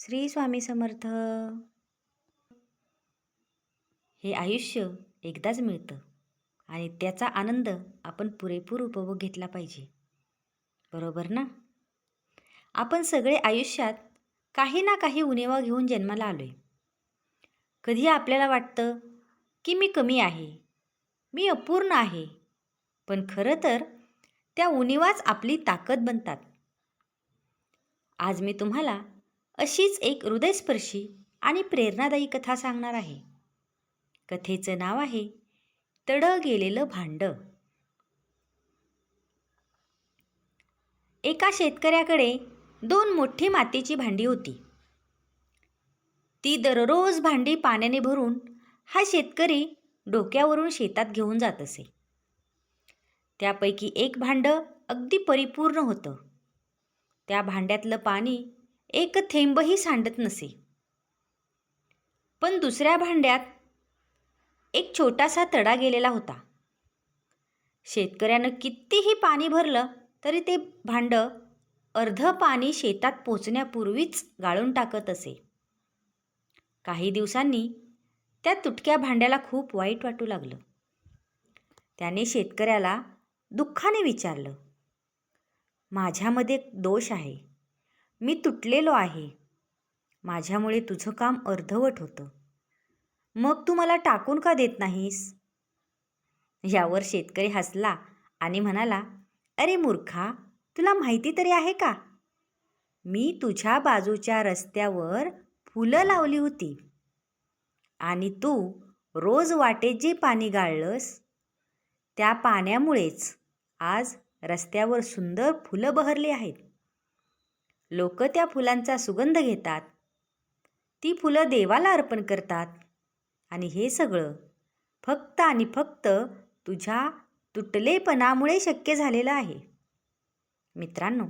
श्री स्वामी समर्थ. हे आयुष्य एकदाच मिळतं आणि त्याचा आनंद आपण पुरेपूर उपभोग घेतला पाहिजे. बरोबर ना? आपण सगळे आयुष्यात काही ना काही उणेवा घेऊन जन्माला आलो आहे कधी आपल्याला वाटतं की मी कमी आहे मी अपूर्ण आहे पण खरं तर त्या उणीवाच आपली ताकद बनतात. आज मी तुम्हाला अशीच एक हृदयस्पर्शी आणि प्रेरणादायी कथा सांगणार आहे. कथेचं नाव आहे तड गेलेलं भांड. एका शेतकऱ्याकडे दोन मोठी मातीची भांडी होती. ती दररोज भांडी पाण्याने भरून हा शेतकरी डोक्यावरून शेतात घेऊन जात असे. त्यापैकी एक भांडं अगदी परिपूर्ण होतं. त्या भांड्यातलं पाणी एक थेंबही सांडत नसे. पण दुसऱ्या भांड्यात एक छोटासा तडा गेलेला होता. शेतकऱ्यानं कितीही पाणी भरलं तरी ते भांडं अर्धं पाणी शेतात पोचण्यापूर्वीच गाळून टाकत असे. काही दिवसांनी त्या तुटक्या भांड्याला खूप वाईट वाटू लागलं. त्याने शेतकऱ्याला दुःखाने विचारलं माझ्यामध्ये दोष आहे. मी तुटलेलो आहे. माझ्यामुळे तुझं काम अर्धवट होतं. मग तू मला टाकून का देत नाहीस? यावर शेतकरी हसला आणि म्हणाला अरे मूर्खा तुला माहिती तरी आहे का? मी तुझ्या बाजूच्या रस्त्यावर फुलं लावली होती. आणि तू रोज वाटेत जे पाणी गाळलंस त्या पाण्यामुळेच आज रस्त्यावर सुंदर फुलं बहरली आहेत. लोक त्या फुलांचा सुगंध घेतात. ती फुलं देवाला अर्पण करतात. आणि हे सगळं फक्त आणि फक्त तुझ्या तुटलेपणामुळे शक्य झालेलं आहे. मित्रांनो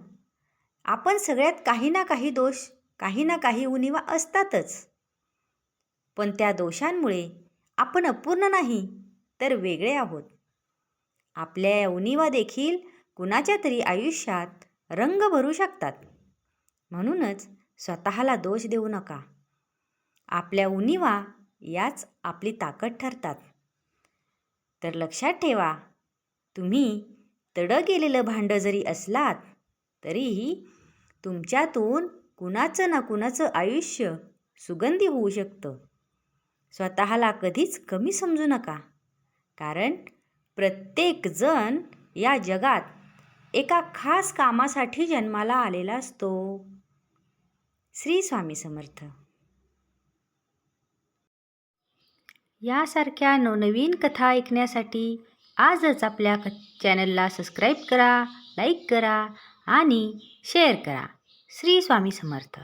आपण सगळ्यात काही ना काही दोष काही ना काही उणीवा असतातच. पण त्या दोषांमुळे आपण अपूर्ण नाही तर वेगळे आहोत. आपल्या या उणीवा देखील कुणाच्या तरी आयुष्यात रंग भरू शकतात. म्हणूनच स्वतःला दोष देऊ नका. आपल्या उणीवा याच आपली ताकद ठरतात. तर लक्षात ठेवा तुम्ही तड गेलेलं भांडं जरी असलात तरीही तुमच्यातून कुणाचं ना कुणाचं आयुष्य सुगंधी होऊ शकतं. स्वतःला कधीच कमी समजू नका. कारण प्रत्येकजण या जगात एका खास कामासाठी जन्माला आलेला असतो. श्री स्वामी समर्थ. यासारख्या नवनवीन कथा ऐकण्यासाठी आजच आपल्या क चॅनलला सबस्क्राईब करा लाईक करा आणि शेअर करा. श्री स्वामी समर्थ.